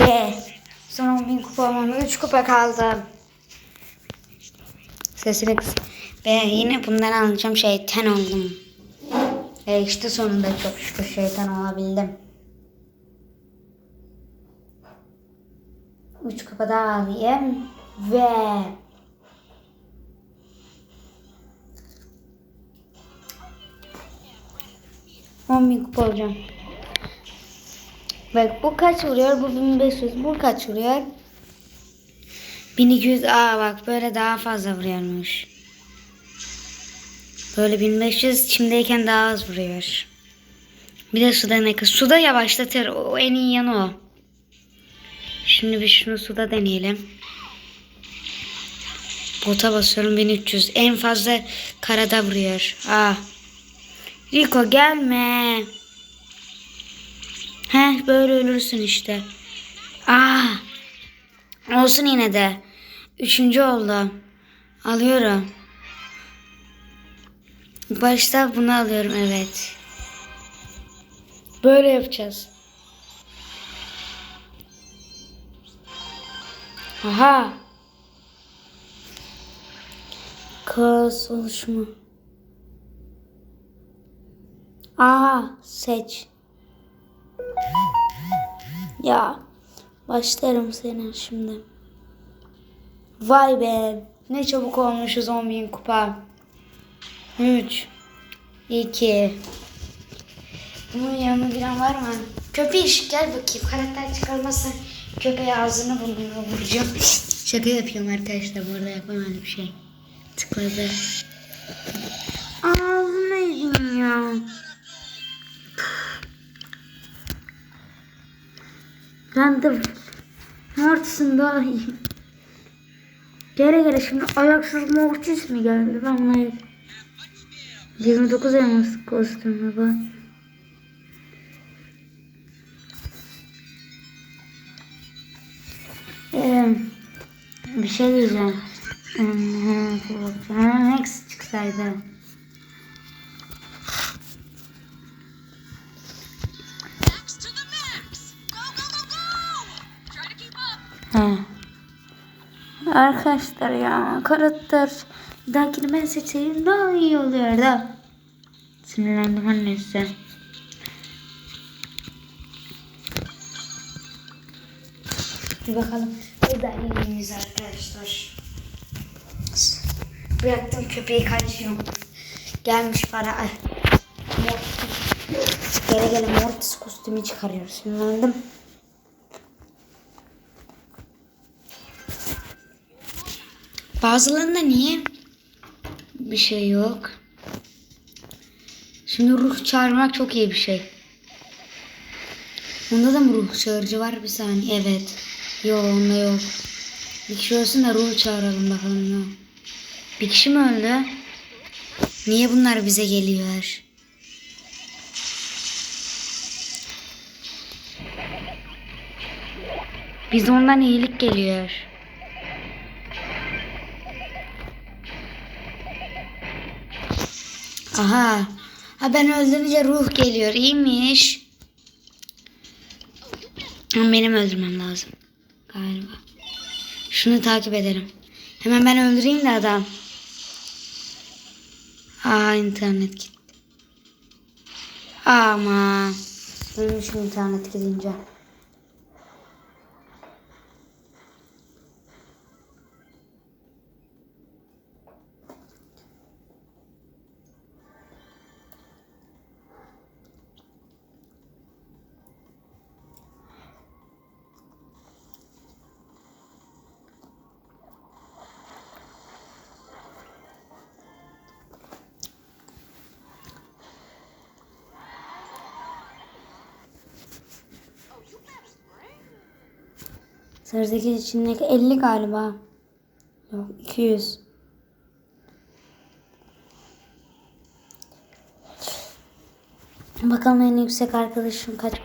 Ve son 10 bin kupa olmama 3 kupa kaldı. Sesini kıs. Ve yine bundan alacağım şeytan oldum. Ve işte sonunda çok şükür şeytan olabildim. 3 kupa daha alayım. Ve On bin kupa olacağım. Bak bu kaç vuruyor? Bu 1500. Bu kaç vuruyor? 1200. Aa bak böyle daha fazla vuruyormuş. Böyle 1500 çimdeyken daha az vuruyor. Bir de suda ne kız? Suda yavaşlatır. O en iyi yanı o. Şimdi bir şunu suda deneyelim. Bota basıyorum 1300. En fazla karada vuruyor. Aa. Rico gelme. Heh böyle ölürsün işte. Aa. Olsun yine de. Üçüncü oldu. Alıyorum. Başta bunu alıyorum evet. Böyle yapacağız. Aha. Kaos oluşumu. Aha seç. Ya başlarım senin şimdi. Vay be ne çabuk olmuşuz 10.000 kupa. 3 2 Bunun yanına bilen var mı? Köpeğiş gel bakayım karakter çıkarmazsa köpeğe ağzını burnunu vuracağım. Şaka yapıyorum arkadaşlar burada yapmam öyle bir şey. Tıkladı. Ağzına ya. De Mortis'in daha iyi. Gele gele şimdi ayaksız Mortis mi geldi? Ben buna 29 elmas kostümü bu. Ee, bir şey diyeceğim. Hemen Max çıksaydı. He. Arkadaşlar ya karakter bir dahakini ben seçeyim daha iyi oluyor da. Sinirlendim annesi. Bir bakalım. Özelliğimiz arkadaşlar. Bıraktım köpeği kaçıyorum. Gelmiş para. Ay. Gele gele Mortis kostümü çıkarıyor. Sinirlendim. Bazılarında niye bir şey yok? Şimdi ruh çağırmak çok iyi bir şey. Onda da mı ruh çağırıcı var bir saniye? Evet. Yok onda yok. Bir kişi ölsün de ruh çağıralım bakalım ne. Bir kişi mi öldü? Niye bunlar bize geliyor? Biz ondan iyilik geliyor. Aha. Ha ben öldürünce ruh geliyor. İyiymiş. Ama benim öldürmem lazım. Galiba. Şunu takip ederim. Hemen ben öldüreyim de adam. Aa internet gitti. Ama. Ölmüşüm internet gidince. Sıradaki içindeki 50 galiba. Yok 200. Bakalım en yüksek arkadaşım kaç.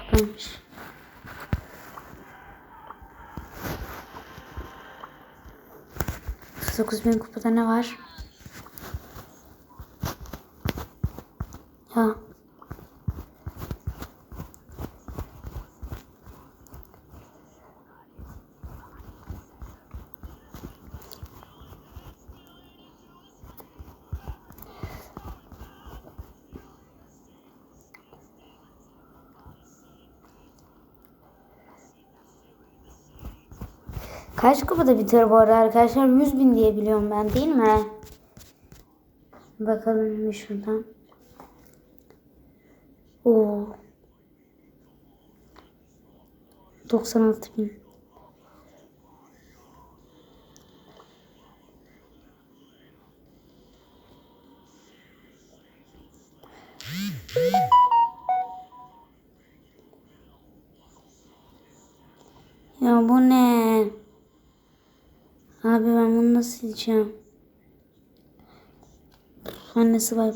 Dokuz bin kupada ne var? Ya. Kaç kupada biter bu arada arkadaşlar? 100 bin diye biliyorum ben değil mi? Bakalım bir şuradan. Oo. 96 bin. Ya bu ne? Abi ben bunu nasıl sileceğim? Annesi bay.